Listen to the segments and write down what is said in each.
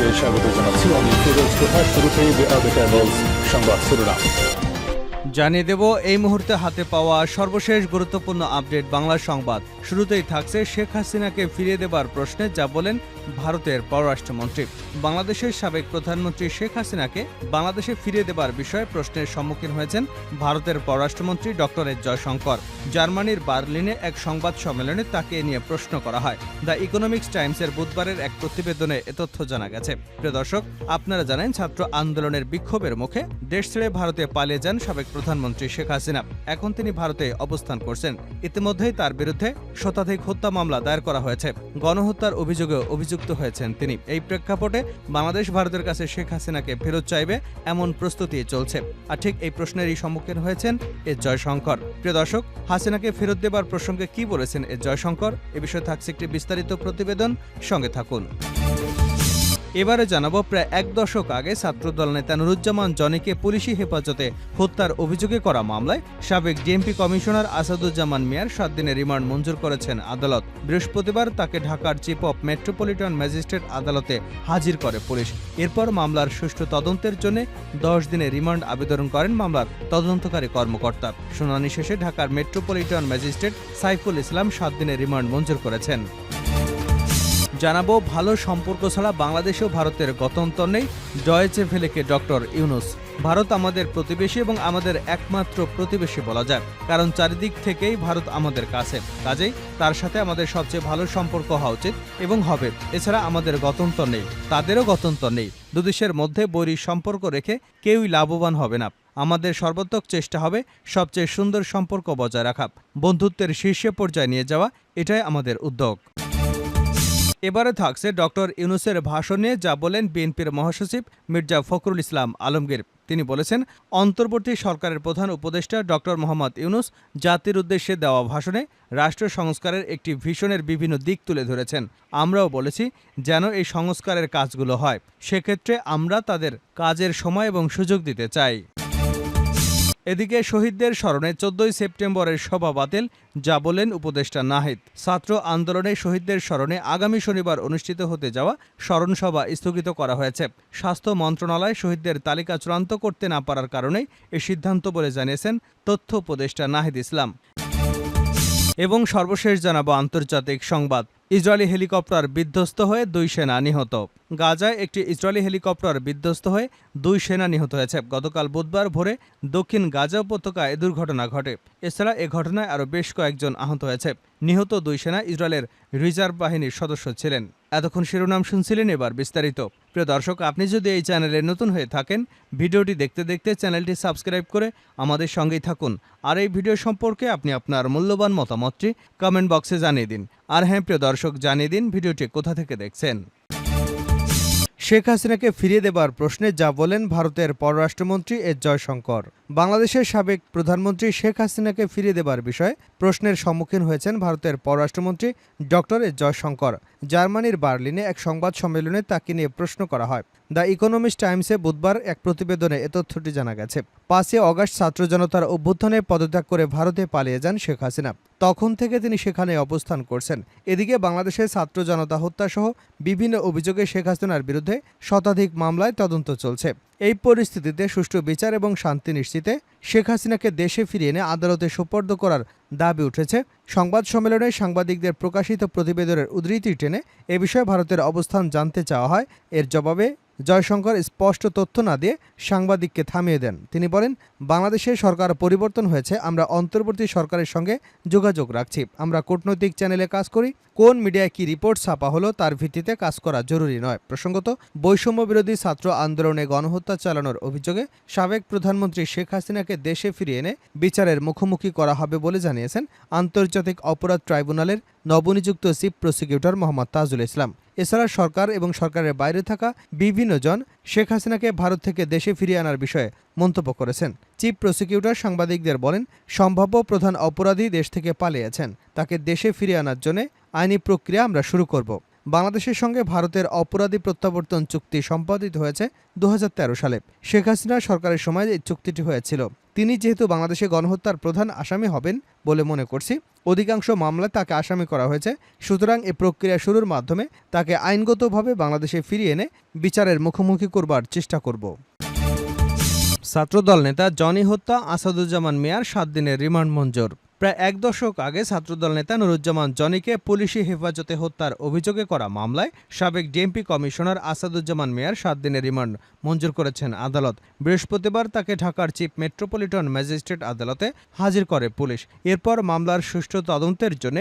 আপনাদেরকে স্বাগত জানাচ্ছি আমি ফিরোজ তোহা শুরুতেই দ্য ক্যাবলস সংবাদ শিরোনাম জানিয়ে দেব, এই মুহূর্তে হাতে পাওয়া সর্বশেষ গুরুত্বপূর্ণ আপডেট বাংলা সংবাদ। শুরুতেই থাকছে শেখ হাসিনাকে ফিরিয়ে দেবার প্রশ্নে, যা বলেন ভারতের পররাষ্ট্রমন্ত্রী। বাংলাদেশের সাবেক প্রধানমন্ত্রী শেখ হাসিনাকে বাংলাদেশে ফিরিয়ে দেবার বিষয়ে প্রশ্নের সম্মুখীন হয়েছেন ভারতের পররাষ্ট্রমন্ত্রী ডক্টর এস জয়শঙ্কর। জার্মানির বার্লিনে এক সংবাদ সম্মেলনে তাকে নিয়ে প্রশ্ন করা হয়। দ্য ইকোনমিক্স টাইমসের বুধবারের এক প্রতিবেদনে এ তথ্য জানা গেছে। প্রিয় দর্শক, আপনারা জানেন, ছাত্র আন্দোলনের বিক্ষোভের মুখে দেশ ছেড়ে ভারতে পালিয়ে যান সাবেক প্রধানমন্ত্রী শেখ হাসিনা। এখন তিনি ভারতে অবস্থান করছেন। ইতিমধ্যেই তার বিরুদ্ধে শতাধিক হত্যা মামলা দায়ের করা হয়েছে। গণহত্যার অভিযোগে অভিযুক্ত হয়েছেন তিনি। এই প্রেক্ষাপটে বাংলাদেশ ভারতের কাছে শেখ হাসিনাকে ফেরত চাইবে এমন প্রস্তুতি চলছে। আর ঠিক এই প্রশ্নেরই সম্মুখীন হয়েছেন এ জয়শঙ্কর। প্রিয় দর্শক, হাসিনাকে ফেরত দেবার প্রসঙ্গে কি বলেছেন এ জয়শঙ্কর? এ বিষয়ে থাকছে একটি বিস্তারিত প্রতিবেদন। সঙ্গে থাকুন। এবারে জানাব প্রায় এক দশক আগে ছাত্রদল নেতা নুরুজ্জামান জনিকে পুলিশি হেফাজতে হত্যার অভিযোগে করা মামলায় সাবেক ডিএমপি কমিশনার আসাদুজ্জামান মিয়ার সাত দিনের রিমান্ড মঞ্জুর করেছেন আদালত। বৃহস্পতিবার তাকে ঢাকার চিফ অফ মেট্রোপলিটন ম্যাজিস্ট্রেট আদালতে হাজির করে পুলিশ। এরপর মামলার সুষ্ঠু তদন্তের জন্য দশ দিনের রিমান্ড আবেদন করেন মামলার তদন্তকারী কর্মকর্তা। শুনানি শেষে ঢাকার মেট্রোপলিটন ম্যাজিস্ট্রেট সাইফুল ইসলাম সাত দিনের রিমান্ড মঞ্জুর করেছেন। জানাব, ভালো সম্পর্ক ছাড়া বাংলাদেশ ও ভারতের গতন্তর নেই। ডয়েচে ভেলেকে ডক্টর ইউনুস। ভারত আমাদের প্রতিবেশী এবং আমাদের একমাত্র প্রতিবেশী বলা যায়। কারণ চারিদিক থেকেই ভারত আমাদের কাছে। কাজেই তার সাথে আমাদের সবচেয়ে ভালো সম্পর্ক হওয়া উচিত এবং হবে। এছাড়া আমাদের গতন্তর নেই। তাদেরও গতন্তর নেই। দুদেশের মধ্যে বৈরী সম্পর্ক রেখে কেউই লাভবান হবে না। আমাদের সর্বাত্মক চেষ্টা হবে সবচেয়ে সুন্দর সম্পর্ক বজায় রাখা। বন্ধুত্বের শীর্ষে পর্যায়ে নিয়ে যাওয়া। এটাই আমাদের উদ্যোগ। এবারে থাকছে ডক্টর ইউনুসের ভাষণে যা বলেন বিএনপির মহাসচিব মির্জা ফখরুল ইসলাম আলমগীর। তিনি বলেছেন, অন্তর্বর্তী সরকারের প্রধান উপদেষ্টা ডক্টর মোহাম্মদ ইউনুস জাতির উদ্দেশ্যে দেওয়া ভাষণে রাষ্ট্র সংস্কারের একটি ভিশনের বিভিন্ন দিক তুলে ধরেছেন। আমরাও বলেছি যেন এই সংস্কারের কাজগুলো হয়। সেক্ষেত্রে আমরা তাদের কাজের সময় এবং সুযোগ দিতে চাই। এদিকে শহীদদের স্মরণে চোদ্দই সেপ্টেম্বরের সভা বাতিল, যা বলেন উপদেষ্টা নাহিদ। ছাত্র আন্দোলনে শহীদদের স্মরণে আগামী শনিবার অনুষ্ঠিত হতে যাওয়া স্মরণ সভা স্থগিত করা হয়েছে। স্বাস্থ্য মন্ত্রণালয় শহীদদের তালিকা চূড়ান্ত করতে না পারার কারণেই এ সিদ্ধান্ত বলে জানিয়েছেন তথ্য উপদেষ্টা নাহিদ ইসলাম। এবং সর্বশেষ জানাব আন্তর্জাতিক সংবাদ। ইসরায়েলি হেলিকপ্টার বিধ্বস্ত হয়ে দুই সেনা নিহত। গাজায় একটি ইসরায়েলি হেলিকপ্টার বিধ্বস্ত হয়ে দুই সেনা নিহত হয়েছে। গতকাল বুধবার ভোরে দক্ষিণ গাজা উপত্যকায় দুর্ঘটনা ঘটে। এছাড়া এ ঘটনায় আরও বেশ কয়েকজন আহত হয়েছে। নিহত দুই সেনা ইসরায়েলের রিজার্ভ বাহিনীর সদস্য ছিলেন। এতক্ষণ শিরোনাম শুনছিলেন এবার বিস্তারিত। প্রিয় দর্শক, আপনি যদি এই চ্যানেলে নতুন হয়ে থাকেন, ভিডিওটি দেখতে দেখতে চ্যানেলটি সাবস্ক্রাইব করে আমাদের সঙ্গেই থাকুন। আর এই ভিডিও সম্পর্কে আপনি আপনার মূল্যবান মতামতটি কমেন্ট বক্সে জানিয়ে দিন। আর হ্যাঁ প্রিয় দর্শক, জানিয়ে দিন ভিডিওটি কোথা থেকে দেখছেন। শেখ হাসিনাকে ফিরিয়ে দেবার প্রশ্নে যা বলেন ভারতের পররাষ্ট্রমন্ত্রী এস জয়শঙ্কর। বাংলাদেশের সাবেক প্রধানমন্ত্রী শেখ হাসিনাকে ফিরিয়ে দেবার বিষয়ে প্রশ্নের সম্মুখীন হয়েছেন ভারতের পররাষ্ট্রমন্ত্রী ডক্টর এস জয়শঙ্কর। জার্মানির বার্লিনে এক সংবাদ সম্মেলনে তাকে নিয়ে প্রশ্ন করা হয়। দ্য ইকোনমিস্ট টাইমসে বুধবার এক প্রতিবেদনে এ তথ্যটি জানা গেছে। পাঁচই অগাস্ট ছাত্র জনতার অভ্যুত্থানে পদত্যাগ করে ভারতে পালিয়ে যান শেখ হাসিনা। তখন থেকে তিনি সেখানে অবস্থান করছেন। এদিকে বাংলাদেশের ছাত্র জনতা হত্যাসহ বিভিন্ন অভিযোগে শেখ হাসিনার বিরুদ্ধে শতাধিক মামলায় তদন্ত চলছে। এই পরিস্থিতিতে সুষ্ঠু বিচার এবং শান্তি নিশ্চিতে শেখ হাসিনাকে দেশে ফিরিয়ে এনে আদালতে সোপর্দ করার দাবি উঠেছে। সংবাদ সম্মেলনে সাংবাদিকদের প্রকাশিত প্রতিবেদনের উদ্ধৃতি টেনে এ বিষয়ে ভারতের অবস্থান জানতে চাওয়া হয়। এর জবাবে জয়শঙ্কর স্পষ্ট তথ্য না দিয়ে সাংবাদিককে থামিয়ে দেন। তিনি বলেন বাংলাদেশের সরকার পরিবর্তন হয়েছে, আমরা অন্তর্বর্তী সরকারের সঙ্গে যোগাযোগ রাখছি। আমরা কূটনৈতিক চ্যানেলে কাজ করি, কোন মিডিয়ায় কি রিপোর্ট ছাপা হলো তার ভিত্তিতে কাজ করা জরুরি নয়। প্রসঙ্গত বৈষম্য বিরোধী ছাত্র আন্দোলনে গণহত্যা চালানোর অভিযোগে সাবেক প্রধানমন্ত্রী শেখ হাসিনাকে দেশে ফিরিয়ে এনে বিচারের মুখোমুখি করা হবে বলে জানিয়েছেন আন্তর্জাতিক অপরাধ ট্রাইব্যুনালের নবনিযুক্ত চিফ প্রসিকিউটর মোহাম্মদ তাজুল ইসলাম। এছাড়া সরকার এবং সরকারের বাইরে থাকা বিভিন্ন জন শেখ হাসিনাকে ভারত থেকে দেশে ফিরিয়ে আনার বিষয়ে মন্তব্য করেছেন। চিফ প্রসিকিউটর সাংবাদিকদের বলেন, সম্ভাব্য প্রধান অপরাধী দেশ থেকে পালিয়েছেন। তাকে দেশে ফিরিয়ে আনার জন্য আইনি প্রক্রিয়া আমরা শুরু করব। বাংলাদেশের সঙ্গে ভারতের অপরাধী প্রত্যাবর্তন চুক্তি সম্পাদিত হয়েছে দু হাজার তেরো সালে। শেখ হাসিনা সরকারের সময় এই চুক্তিটি হয়েছিল। তিনি যেহেতু বাংলাদেশে গণহত্যার প্রধান আসামি হবেন বলে মনে করছি, অধিকাংশ মামলায় তাকে আসামি করা হয়েছে। সুতরাং এ প্রক্রিয়া শুরুর মাধ্যমে তাকে আইনগতভাবে বাংলাদেশে ফিরিয়ে এনে বিচারের মুখোমুখি করবার চেষ্টা করব। ছাত্রদল নেতা জনি হত্যা আসাদুজ্জামান মিয়ার সাত দিনের রিমান্ড মঞ্জুর। প্রায় এক দশক আগে ছাত্রদল নেতা নুরুজ্জামান জনিকে পুলিশি হেফাজতে হত্যার অভিযোগে করা মামলায় সাবেক ডিএমপি কমিশনার আসাদুজ্জামান মিয়ার সাত দিনের রিমান্ড মঞ্জুর করেছেন আদালত। বৃহস্পতিবার তাকে ঢাকার চিফ মেট্রোপলিটন ম্যাজিস্ট্রেট আদালতে হাজির করে পুলিশ। এরপর মামলার সুষ্ঠু তদন্তের জন্য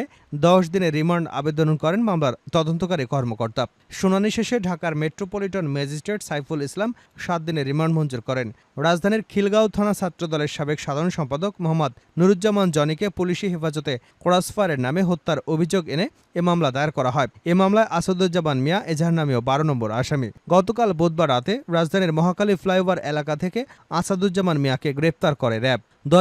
দশ দিনের রিমান্ড আবেদন করেন মামলার তদন্তকারী কর্মকর্তা। শুনানি শেষে ঢাকার মেট্রোপলিটন ম্যাজিস্ট্রেট সাইফুল ইসলাম সাত দিনের রিমান্ড মঞ্জুর করেন। রাজধানীর খিলগাঁও থানা ছাত্রদলের সাবেক সাধারণ সম্পাদক মোহাম্মদ নুরুজ্জামান জনিকে পুলিশি হেফাজতে কোরাসফারের নামে হত্যার অভিযোগ এনে এ মামলা দায়ের করা হয়। এ মামলায় আসাদুজ্জামান মিয়া, এজাহার নামেও বারো নম্বর আসামি। গতকাল বুধবার রাতে রাজধানীর মহাকালী ফ্লাইওভার এলাকা থেকে আসাদুজ্জামান মিয়াকে গ্রেপ্তার করে র্যাব। দু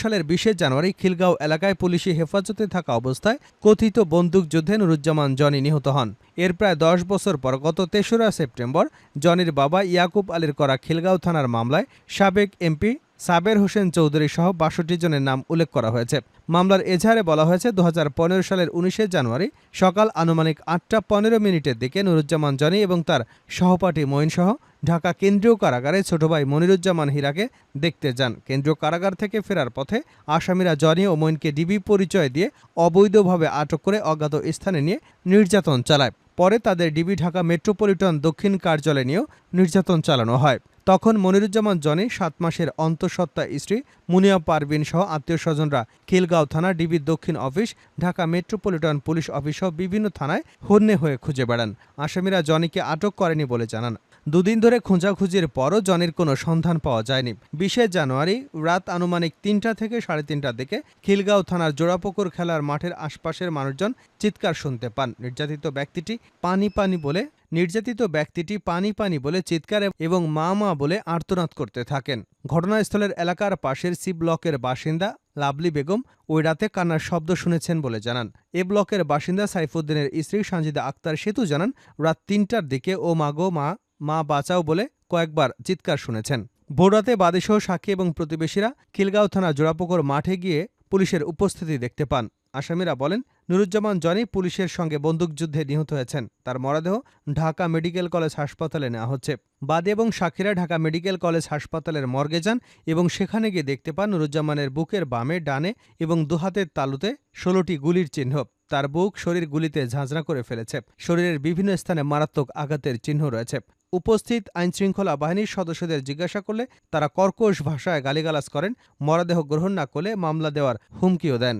সালের বিশে জানুয়ারি খিলগাঁও এলাকায় পুলিশি হেফাজতে থাকা অবস্থায় কথিত বন্দুকযুদ্ধে নুরুজ্জামান জনি নিহত হন। এর প্রায় দশ বছর পর গত তেসরা সেপ্টেম্বর জনির বাবা ইয়াকুব আলীর করা খিলগাঁও থানার মামলায় সাবেক এমপি সাবের হোসেন চৌধুরী সহ বাষট্টি জনের নাম উল্লেখ করা হয়েছে। মামলার এজাহারে বলা হয়েছে দু হাজার পনেরো সালের উনিশে জানুয়ারি সকাল আনুমানিক আটটা পনেরো মিনিটের দিকে নুরুজ্জামান জনি এবং তার সহপাঠী মঈন সহ ঢাকা কেন্দ্রীয় কারাগারে ছোট ভাই মনিরুজ্জামান হীরাকে দেখতে যান। কেন্দ্রীয় কারাগার থেকে ফেরার পথে আসামিরা জনি ও মঈনকে ডিবি পরিচয় দিয়ে অবৈধভাবে আটক করে অজ্ঞাত স্থানে নিয়ে নির্যাতন চালায়। পরে তাদের ডিবি ঢাকা মেট্রোপলিটন দক্ষিণ কার্যালয়ে নিয়েও নির্যাতন চালানো হয়। তখন মনিরুজ্জামান জনি সাত মাসের অন্তঃসত্ত্বা স্ত্রী মুনিয়া পারভিন সহ আত্মীয় স্বজনরা খিলগাঁও থানা ডিবি দক্ষিণ office, Dhaka metropolitan police office সহ বিভিন্ন থানায় হন্যে হয়ে খুঁজে বেড়ান। আসামিরা জনিকে আটক করেনি বলে জানান। দুদিন ধরে খোঁজাখুঁজির পরও জনির কোনো সন্ধান পাওয়া যায়নি। বিশে জানুয়ারি রাত আনুমানিক তিনটা থেকে সাড়ে তিনটার দিকে খিলগাঁও থানার জোড়াপুকুর খেলার মাঠের আশপাশের মানুষজন চিৎকার শুনতে পান। নির্যাতিত ব্যক্তিটি পানি পানি বলে, নির্যাতিত ব্যক্তিটি পানি পানি বলে চিৎকার এবং মা মা বলে আর্তনাদ করতে থাকেন। ঘটনাস্থলের এলাকার পাশের সি ব্লকের বাসিন্দা লাভলি বেগম ওই রাতে কান্নার শব্দ শুনেছেন বলে জানান। এ ব্লকের বাসিন্দা সাইফুদ্দিনের স্ত্রী সঞ্জিদা আক্তার সেতু জানান, রাত তিনটার দিকে ও মাগো মা মা বাঁচাও বলে কয়েকবার চিৎকার শুনেছেন। ভোররাতে বাদীসহ সাক্ষী এবং প্রতিবেশীরা খিলগাঁও থানা জোড়াপুকুর মাঠে গিয়ে পুলিশের উপস্থিতি দেখতে পান। আসামিরা বলেন, নুরুজ্জামান জনি পুলিশের সঙ্গে বন্দুকযুদ্ধে নিহত হয়েছেন। তার মরদেহ ঢাকা মেডিকেল কলেজ হাসপাতালে নেওয়া হচ্ছে। বাদী এবং সাক্ষীরা ঢাকা মেডিকেল কলেজ হাসপাতালের মর্গে যান এবং সেখানে গিয়ে দেখতে পান নুরুজ্জামানের বুকের বামে, ডানে এবং দুহাতের তালুতে ষোলোটি গুলির চিহ্ন। তার বুক শরীর গুলিতে ঝাঁঝরা করে ফেলেছে। শরীরের বিভিন্ন স্থানে মারাত্মক আঘাতের চিহ্ন রয়েছে। উপস্থিত আইনশৃঙ্খলা বাহিনীর সদস্যদের জিজ্ঞাসা করলে তারা কর্কশ ভাষায় গালিগালাজ করেন, মরদেহ গ্রহণ না করলে মামলা দেওয়ার হুমকিও দেন।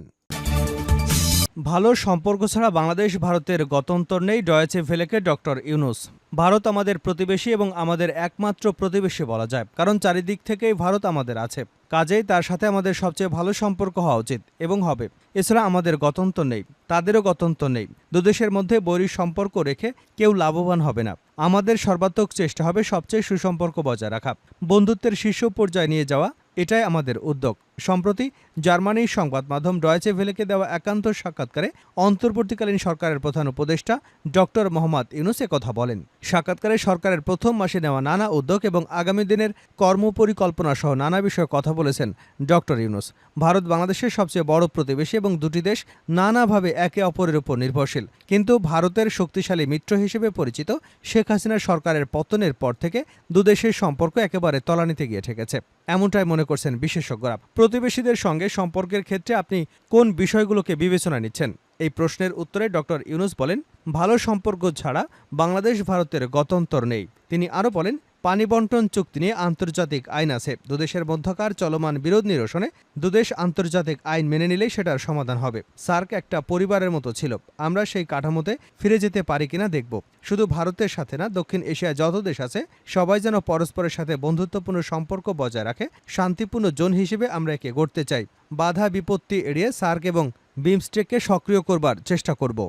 ভালো সম্পর্ক ছাড়া বাংলাদেশ ভারতের গতন্তর নেই, ডয়েচে ভেলেকে ডক্টর ইউনুস। ভারত আমাদের প্রতিবেশী এবং আমাদের একমাত্র প্রতিবেশী বলা যায়, কারণ চারিদিক থেকেই ভারত আমাদের আছে। কাজেই তার সাথে আমাদের সবচেয়ে ভালো সম্পর্ক হওয়া উচিত, এবং হবে। এছাড়া আমাদের গতন্তর নেই, তাদেরও গতন্তর নেই। দুদেশের মধ্যে বৈরী সম্পর্ক রেখে কেউ লাভবান হবে না। আমাদের সর্বাত্মক চেষ্টা হবে সবচেয়ে সুসম্পর্ক বজায় রাখা। বন্ধুত্বের শীর্ষ পর্যায়ে নিয়ে যাওয়া, এটাই আমাদের উদ্যোগ। সম্প্রতি জার্মানির সংবাদ মাধ্যম ডয়েচে ভেলেকে দেওয়া একান্ত সাক্ষাৎকারে অন্তর্বর্তীকালীন সরকারের প্রধান উপদেষ্টা ডক্টর মোহাম্মদ ইউনুস কথা বলেন। সাক্ষাৎকারে সরকারের প্রথম মাসে নেওয়া নানা উদ্যোগ এবং আগামী দিনের কর্মপরিকল্পনা সহ নানা বিষয়ে কথা বলেছেন ডক্টর ইউনুস। ভারত বাংলাদেশের সবচেয়ে বড় প্রতিবেশী এবং দুটি দেশ নানাভাবে একে অপরের উপর নির্ভরশীল। কিন্তু ভারতের শক্তিশালী মিত্র হিসেবে পরিচিত শেখ হাসিনার সরকারের পতনের পর থেকে দুদেশের সম্পর্ক একেবারে তলানিতে গিয়ে ঠেকেছে। এমনটাই মনে করছেন বিশেষজ্ঞরা। প্রতিবেশীদের সঙ্গে সম্পর্কের ক্ষেত্রে আপনি কোন বিষয়গুলোকে বিবেচনা নিচ্ছেন? এই প্রশ্নের উত্তরে ডক্টর ইউনুস বলেন, ভালো সম্পর্ক ছাড়া বাংলাদেশ ভারতের গতন্তর নেই। তিনি আরও বলেন পানি বন্টন চুক্তি নিয়ে আন্তর্জাতিক আইন আছে। দুদেশের মধ্যকার চলমান বিরোধ নিরসনে দুদেশ আন্তর্জাতিক আইন মেনে নিলেই সেটার সমাধান হবে। সার্ক একটা পরিবারের মতো ছিল। আমরা সেই কাঠামোতে ফিরে যেতে পারি কিনা দেখব। শুধু ভারতের সাথে না, দক্ষিণ এশিয়ায় যত দেশ আছে, সবাই যেন পরস্পরের সাথে বন্ধুত্বপূর্ণ সম্পর্ক বজায় রাখে, শান্তিপূর্ণ জোন হিসেবে আমরা একে গড়তে চাই। বাধা বিপত্তি এড়িয়ে সার্ক এবং বিমস্টেককে সক্রিয় করবার চেষ্টা করব।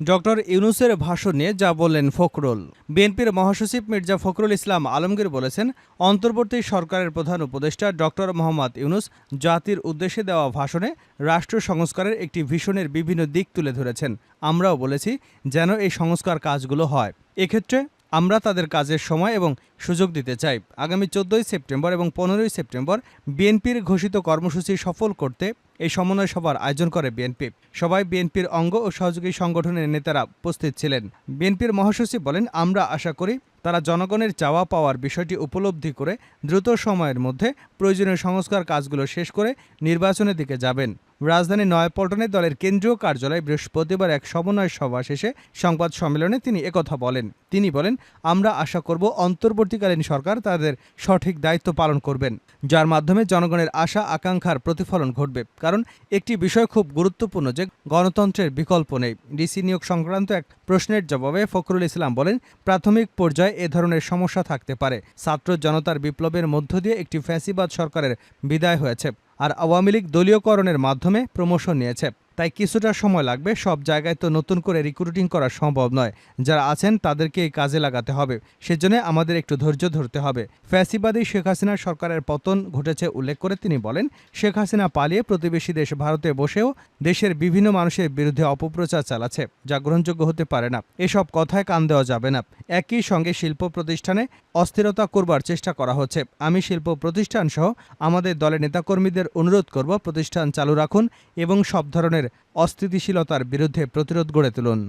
ডক্টর ইউনুসের ভাষণ নিয়ে যা বললেন ফখরুল। বিএনপির মহাসচিব মির্জা ফখরুল ইসলাম আলমগীর বলেছেন, অন্তর্বর্তী সরকারের প্রধান উপদেষ্টা ডক্টর মোহাম্মদ ইউনুস জাতির উদ্দেশ্যে দেওয়া ভাষণে রাষ্ট্র সংস্কারের একটি ভীষণের বিভিন্ন দিক তুলে ধরেছেন। আমরাও বলেছি যেন এই সংস্কার কাজগুলো হয়। এক্ষেত্রে আমরা তাদের কাজের সময় এবং সুযোগ দিতে চাই। আগামী চোদ্দই সেপ্টেম্বর এবং পনেরোই সেপ্টেম্বর বিএনপির ঘোষিত কর্মসূচি সফল করতে এই সমন্বয় সভার আয়োজন করে বিএনপি। সবাই বিএনপির অঙ্গ ও সহযোগী সংগঠনের নেতারা উপস্থিত ছিলেন। বিএনপির মহাসচিব বলেন, আমরা আশা করি তারা জনগণের চাওয়া পাওয়ার বিষয়টি উপলব্ধি করে দ্রুত সময়ের মধ্যে প্রয়োজনীয় সংস্কার কাজগুলো শেষ করে নির্বাচনের দিকে যাবেন। রাজধানী নয়াপল্টনে দলের কেন্দ্রীয় কার্যালয়ে বৃহস্পতিবার এক সমন্বয় সভা শেষে সংবাদ সম্মেলনে তিনি একথা বলেন। তিনি বলেন, আমরা আশা করব অন্তর্বর্তীকালীন সরকার তাদের সঠিক দায়িত্ব পালন করবেন, যার মাধ্যমে জনগণের আশা, আকাঙ্ক্ষার প্রতিফলন ঘটবে। কারণ একটি বিষয় খুব গুরুত্বপূর্ণ যে গণতন্ত্রের বিকল্প নেই। ডিসি নিয়োগ সংক্রান্ত এক প্রশ্নের জবাবে ফখরুল ইসলাম বলেন, প্রাথমিক পর্যায়ে এ ধরনের সমস্যা থাকতে পারে। ছাত্র জনতার বিপ্লবের মধ্য দিয়ে একটি ফ্যাসিবাদ সরকারের বিদায় হয়েছে। আর আওয়ামী লীগ দলীয়করণের মাধ্যমে প্রমোশন নিয়েছে। তাই কিছুটা সময় লাগবে। সব জায়গায় তো নতুন করে রিক্রুটিং করা সম্ভব নয়। যারা আছেন তাদেরকে এই কাজে লাগাতে হবে। সেজন্য আমাদের একটু ধৈর্য ধরতে হবে। ফ্যাসিবাদী শেখ হাসিনা সরকারের পতন ঘটেছে উল্লেখ করে তিনি বলেন, শেখ হাসিনা পালিয়ে প্রতিবেশী দেশ ভারতে বসেও দেশের বিভিন্ন মানুষের বিরুদ্ধে অপপ্রচার চালাচ্ছে, যা গ্রহণযোগ্য হতে পারে না। এসব কথায় কান দেওয়া যাবে না। একই সঙ্গে শিল্প প্রতিষ্ঠানে অস্থিরতা করবার চেষ্টা করা হচ্ছে। আমি শিল্প প্রতিষ্ঠান সহ আমাদের দলের নেতাকর্মীদের অনুরোধ করব, প্রতিষ্ঠান চালু রাখুন এবং সব ধরনের অস্থিতিশীলতার বিরুদ্ধে প্রতিরোধ গড়ে তুলুন।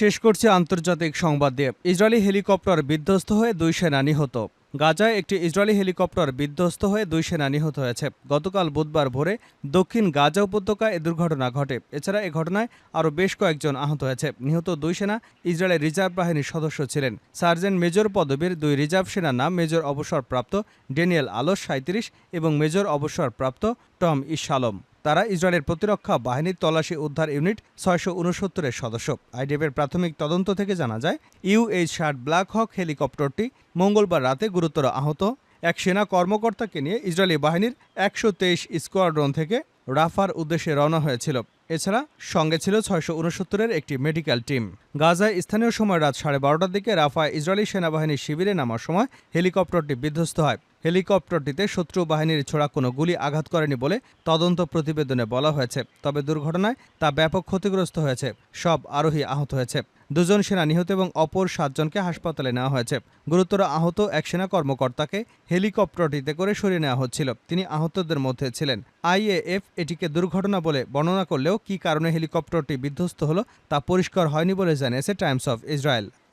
শেষ করছে আন্তর্জাতিক সংবাদ দিয়ে। ইসরায়েলি হেলিকপ্টার বিধ্বস্ত হয়ে দুই সেনা নিহত। গাজায় একটি ইসরায়েলি হেলিকপ্টার বিধ্বস্ত হয়ে দুই সেনা নিহত হয়েছে। গতকাল বুধবার ভোরে দক্ষিণ গাজা উপত্যকায় এ দুর্ঘটনা ঘটে। এছাড়া এ ঘটনায় আরও বেশ কয়েকজন আহত হয়েছে। নিহত দুই সেনা ইসরায়েলের রিজার্ভ বাহিনীর সদস্য ছিলেন। সার্জেন্ট মেজর পদবীর দুই রিজার্ভ সেনার নাম মেজর অবসরপ্রাপ্ত ড্যানিয়েল আলোস সাঁত্রিশ এবং মেজর অবসরপ্রাপ্ত টম ইশালম। তারা ইসরায়েলের প্রতিরক্ষা বাহিনীর তল্লাশি উদ্ধার ইউনিট ছয়শো উনসত্তরের সদস্য। আইডিএফের প্রাথমিক তদন্ত থেকে জানা যায় ইউএইচ ষাট ব্ল্যাক হক হেলিকপ্টারটি মঙ্গলবার রাতে গুরুতর আহত এক সেনা কর্মকর্তাকে নিয়ে ইসরায়েলি বাহিনীর একশো তেইশ স্কোয়াড্রন থেকে রাফার উদ্দেশ্যে রওনা হয়েছিল। এছাড়া সঙ্গে ছিল ছয়শো উনসত্তরের একটি মেডিকেল টিম। গাজায় স্থানীয় সময় রাত সাড়ে বারোটার দিকে রাফায় ইসরায়েলি সেনাবাহিনীর শিবিরে নামার সময় হেলিকপ্টারটি বিধ্বস্ত হয়। হেলিকপ্টারটিতে শত্রু বাহিনীর ছোড়া কোনো গুলি আঘাত করেনি বলে তদন্ত প্রতিবেদনে বলা হয়েছে, তবে দুর্ঘটনায় তা ব্যাপক ক্ষতিগ্রস্ত হয়েছে, সব আরোহী আহত হয়েছে। দুজন সেনা নিহত এবং অপর সাতজনকে হাসপাতালে নেওয়া হয়েছে। গুরুতর আহত এক সেনা কর্মকর্তাকে হেলিকপ্টারটিতে করে সরিয়ে নেওয়া হচ্ছিল। তিনি আহতদের মধ্যে ছিলেন। আইএএফ এটিকে দুর্ঘটনা বলে বর্ণনা করলেও কী কারণে হেলিকপ্টারটি বিধ্বস্ত হলো তা পরিষ্কার হয়নি বলে জানিয়েছে টাইমস অফ ইসরায়েল।